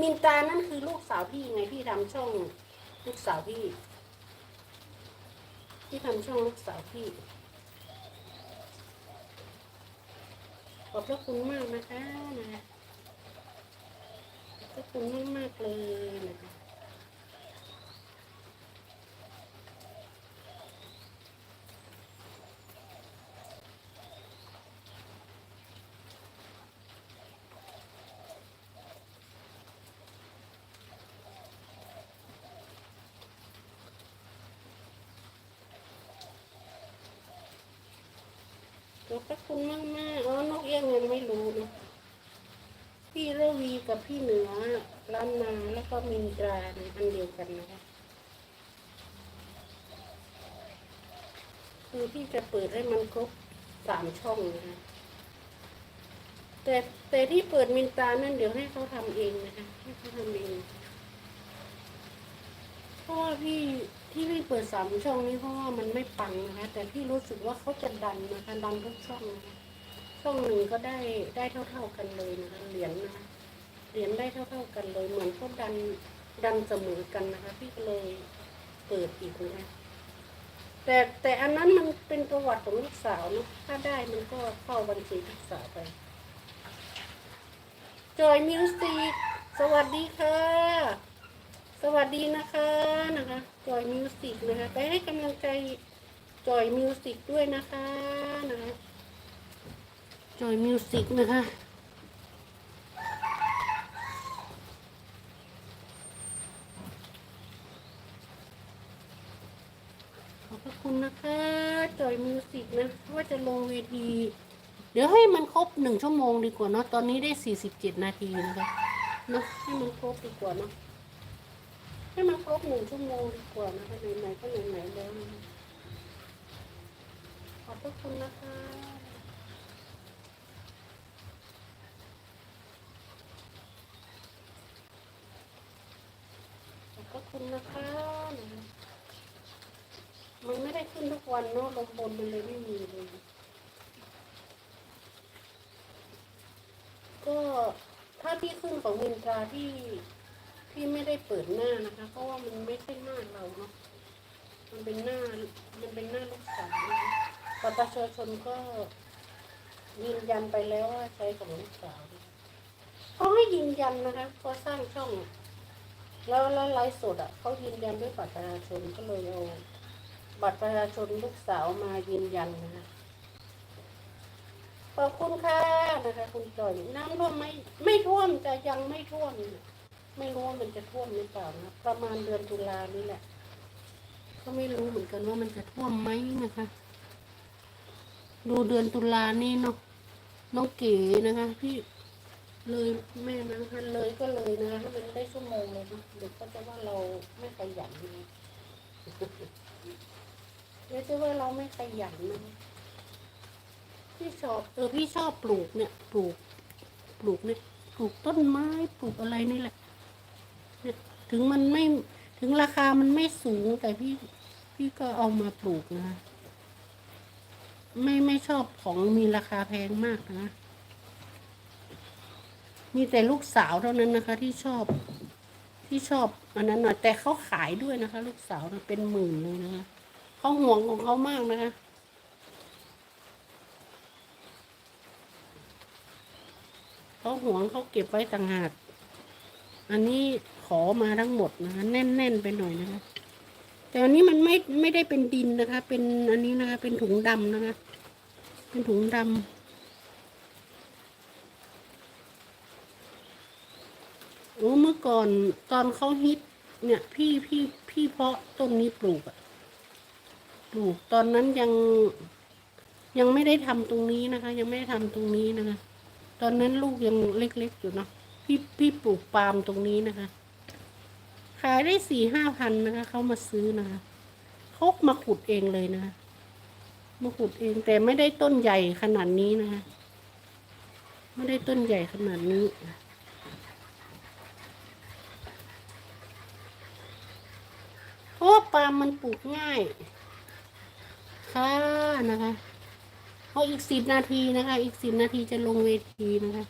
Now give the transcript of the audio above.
มินตานั่นคือลูกสาวพี่ไงพี่ทำช่องลูกสาวพี่ ที่ทำช่องลูกสาวพี่ ขอบพระคุณมากนะคะนะขอบพระคุณมากมากเลยนะคะ ขอบพระคุณมากมากอ๋อนกเอี้ยงยังไม่รู้นะพี่ระวีกับพี่เหนือล้านนาแล้วก็มินตราเนี่ยอันเดียวกันนะคะคือพี่จะเปิดให้มันครบสามช่องนะคะแต่แต่ที่เปิดมินตรานั่นเดี๋ยวให้เขาทำเองนะคะให้เขาทำเองเพราะว่าพี่ ที่พี่เปิดสามช่องนี้เพราะว่ามันไม่ปังนะคะแต่พี่รู้สึกว่าเขาจะดันนะคะดันทุกช่องนะคะช่องหนึ่งก็ได้ได้เท่า ๆกันเลยนะคะเหรียญนะคะเหรียญได้เท่า ๆกันเลยเหมือนเขาดันดันเสมอกันนะคะ พี่ก็เลยเปิดอีกนะคะแต่แต่อันนั้นมันเป็นประวัติของลูกสาวเนะถ้าได้มันก็เข้าบัญชีลูกสาวไป จอยมิวสิกสวัสดีค่ะ สวัสดีนะคะนะคะจอยมิวสิกนะคะ ไปให้กำลังใจจอยมิวสิกด้วยนะคะนะคะจอยมิวสิกนะคะขอบพระคุณนะคะจอยมิวสิกนะว่าจะลงเวทีเดี๋ยวให้มันครบหนึ่งชั่วโมงดีกว่าเนาะตอนนี้ได้สี่สิบเจ็ดนาทีนะคะเนาะให้มันครบดีกว่าเนาะ ให้มันครบหนึ่งชั่วโมงดีกว่านะคะไหนๆก็ไหนๆแล้วนขอบพระคุณนะคะขอบพระคุณนะคะมันไม่ได้ขึ้นทุกวันเนาะลงบนมันเลยไม่มีเลยก็ถ้าที่ขึ้นของมินตราที่ พี่ไม่ได้เปิดหน้านะคะ เพราะว่ามันไม่ใช่หน้าเราเนาะมันเป็นหน้า มันเป็นหน้าลูกสาวนะคะบัตรประชาชนก็ยืนยันไปแล้วว่าใช้ของลูกสาวเขาให้ยืนยันนะคะเพอสร้างช่อง แล้วแล้วไลฟ์สดอะเขายืนยันด้วยบัตรประชาชนก็เลยเอาบัตรประชาชนลูกสาวมายืนยันนะคะขอบคุณค่ะนะคะคุณจอยน้ำท่วมไม่ไม่ท่วมแต่ยังไม่ท่วม ไม่รู้ว่ามันจะท่วมหรือเปล่านะประมาณเดือนตุลานี่แหละ ก็ไม่รู้เหมือนกันว่ามันจะท่วมไหมนะคะ ดูเดือนตุลานี่เนาะน้องเก๋นะคะพี่เลยแม่นะคะเลยก็เลยนะคะให้มันได้ชั่วโมงเลยนะเด็กก็จะว่าเราไม่ขยันนะเดี๋ยวจะว่าเราไม่ขยันนะพี่ชอบเออพี่ชอบปลูกเนี่ย ปลูก ปลูกเนี่ยปลูกต้นไม้ปลูกอะไรนี่แหละ ถึงมันไม่ถึงราคามันไม่สูงแต่พี่พี่ก็เอามาปลูกนะ ไม่ไม่ชอบของมีราคาแพงมากนะ มีแต่ลูกสาวเท่านั้นนะคะ ที่ชอบที่ชอบอันนั้นหน่อยแต่เขาขายด้วยนะคะ ลูกสาวนะเป็นหมื่นเลยนะคะเขาห่วงของเขามากนะคะเขาห่วงเขาเก็บไว้ต่างหาก อันนี้ขอมาทั้งหมดนะคะ แน่น ๆ ไปหน่อยนะคะ แต่อันนี้มันไม่ไม่ได้เป็นดินนะคะ เป็นอันนี้นะคะ เป็นถุงดำนะคะ เป็นถุงดำโอ้เมื่อก่อนตอนเขาฮิต เนี่ย พี่พี่พี่เพาะต้นนี้ปลูกอะปลูกตอนนั้นยังยังไม่ได้ทำตรงนี้นะคะ ยังไม่ได้ทำตรงนี้นะคะ ตอนนั้นลูกยังเล็กๆอยู่เนาะ พี่พี่ปลูกปาล์มตรงนี้นะคะ ขายได้สี่ห้าพันนะคะเขามาซื้อนะคะเขามาขุดเองเลยนะคะมาขุดเองแต่ไม่ได้ต้นใหญ่ขนาดนี้นะคะไม่ได้ต้นใหญ่ขนาดนี้เพราะปาล์มมันปลูกง่าย ค่ะนะคะพออีกสิบนาทีนะคะ อีกสิบนาทีจะลงเวทีนะคะ